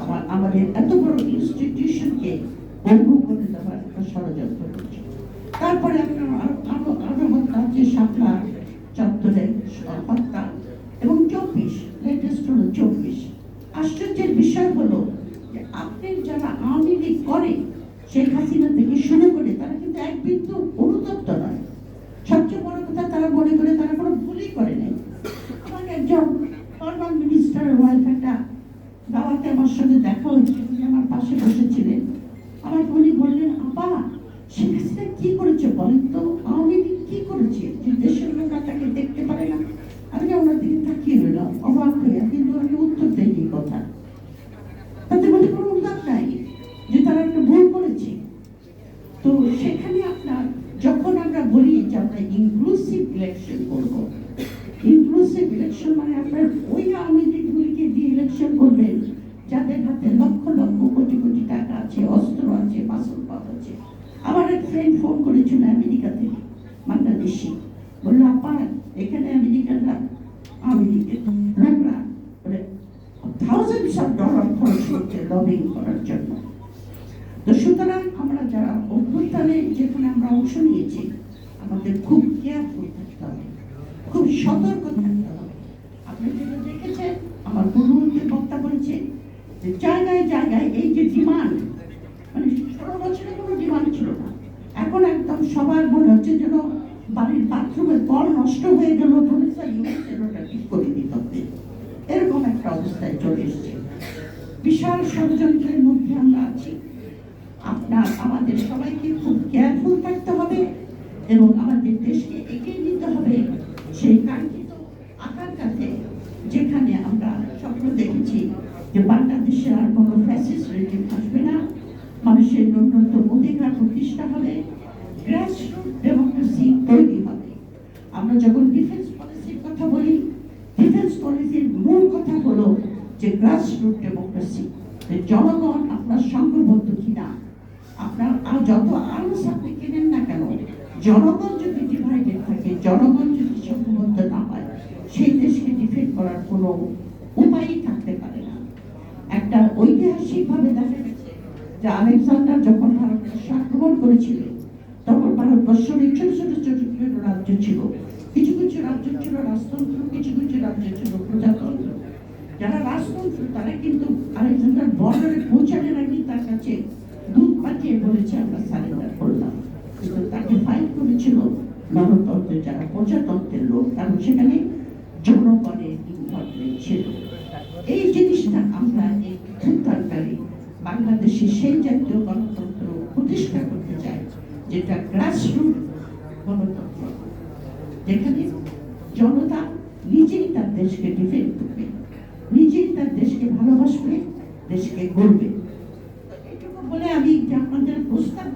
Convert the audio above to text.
আমার, আমাদের এত বড় ইনস্টিটিউশনকে বন্ধু করে দেওয়ার একটা ষড়যন্ত্র করছে তারপরে আরও আরও হত্যা যে শাপলা চত্বরে হত্যা এবং চব্বিশ লেটেস্ট হলো চব্বিশ। আশ্চর্যের বিষয় হলো যে আপনি যারা আওয়ামী লীগ করে, শেখ হাসিনা থেকে শুরু করে, তারা কিন্তু এক বিন্দু অনুতপ্ত নয়। সবচেয়ে বড় কথা তারা মনে করে তারা তো সেখানে আপনার যখন আমরা বলি যে আমরা ইনক্লুসিভ ইলেকশন করব ইনক্লুসিভ ইলেকশন মানে আপনার ওই আওয়ামী লীগগুলিকে দিয়ে ইলেকশন করবেন, যাদের হাতে লক্ষ লক্ষ কোটি কোটি টাকা আছে, অস্ত্র আছে বাসন পাওয়া আছে। আমার এক ফ্রেন্ড ফোন করেছিল আমেরিকা থেকে, বাংলাদেশি। বলল, আপা, এখানে আমেরিকানরা মানে থাউজেন্ডস অফ ডলার খরচ করছে লবিং করার জন্য। তো সুতরাং আমরা যারা অভ্যুত্থানে যেখানে আমরা অংশ নিয়েছি, আমাদের খুব কেয়ারফুল থাকতে হবে, খুব সতর্ক থাকতে হবে। আপনি যেটা দেখেছেন, আমার পূর্ববর্তী বক্তা বলেছে যে জায়গায় জায়গায় এই যে ডিমান্ড মানে ষোলো বছরে কোনো ডিমান্ড ছিল না। এখন একদম সবার মনে হচ্ছে যেন বাড়ির বাথরুমের কল নষ্ট হয়ে গেল প্রফেসর ইউনিসের ওটা ঠিক করে দিতে হবে। এরকম একটা অবস্থায় চলে এসছে। বিশাল ষড়যন্ত্রের মধ্যে আমরা আছি। আপনার, আমাদের সবাইকে খুব কেয়ারফুল থাকতে হবে এবং আমাদের দেশকে এগিয়ে নিতে হবে। সেই কাঙ্ক্ষিত আকাঙ্ক্ষাতে যেখানে আমরা স্বপ্ন দেখেছি যে বাংলাদেশে আর কোনো ফ্যাসিস্ট রেজিম আসবে না, মানুষের ন্যূনতম অধিকার প্রতিষ্ঠা হবে গ্রাসরুট ডেমোক্রেসি তৈরি হবে। আমরা যখন ডিফেন্স পলিসির কথা বলি ডিফেন্স পলিসির মূল কথা হলো যে গ্রাসরুট ডেমোক্রেসি জনগণ আপনার সংঘবদ্ধ আপনার আর যত আর্মস আপনি কেনেন না কেন, জনগণ যদি ডিভাইডেড থাকে, জনগণ যদি সংঘবদ্ধ না হয়, সেই দেশকে ডিফেন্ড করার কোনো উপায়ই থাকতে পারে না। একটা ঐতিহাসিকভাবে দেখা গেছে যে আলেকজান্ডার যখন ভারতবর্ষ আক্রমণ করেছিল, তখন ভারতবর্ষের এই ছোট ছোট ছোট ছোট রাজ্য ছিল। কিছু কিছু রাজ্য ছিল রাজতন্ত্র, কিছু কিছু রাজ্য ছিল প্রজাতন্ত্র। যারা রাজতন্ত্র, তারা কিন্তু আলেকজান্ডার বর্ডারে পৌঁছানোর আগে তার কাছে পাঠিয়ে বলেছে, আমরা সারেন্ডার করলাম। কিন্তু তাকে ফাইট করেছিল গণতন্ত্রের যারা প্রজাতন্ত্রের লোক, কারণ সেখানে জনগণের ইনভলভমেন্ট ছিল। এই জিনিসটা আমরা এই উত্তরকারী বাংলাদেশে সেই জাতীয় গণতন্ত্র প্রতিষ্ঠা করতে চাই, যেটা গ্রাসরুট গণতন্ত্র। যেখানে জনতা নিজেই তার দেশকে ডিফেন্ড করবে, নিজেই তার দেশকে ভালোবাসবে, দেশকে গড়বে। বলে আমি আপনাদের প্রস্তাব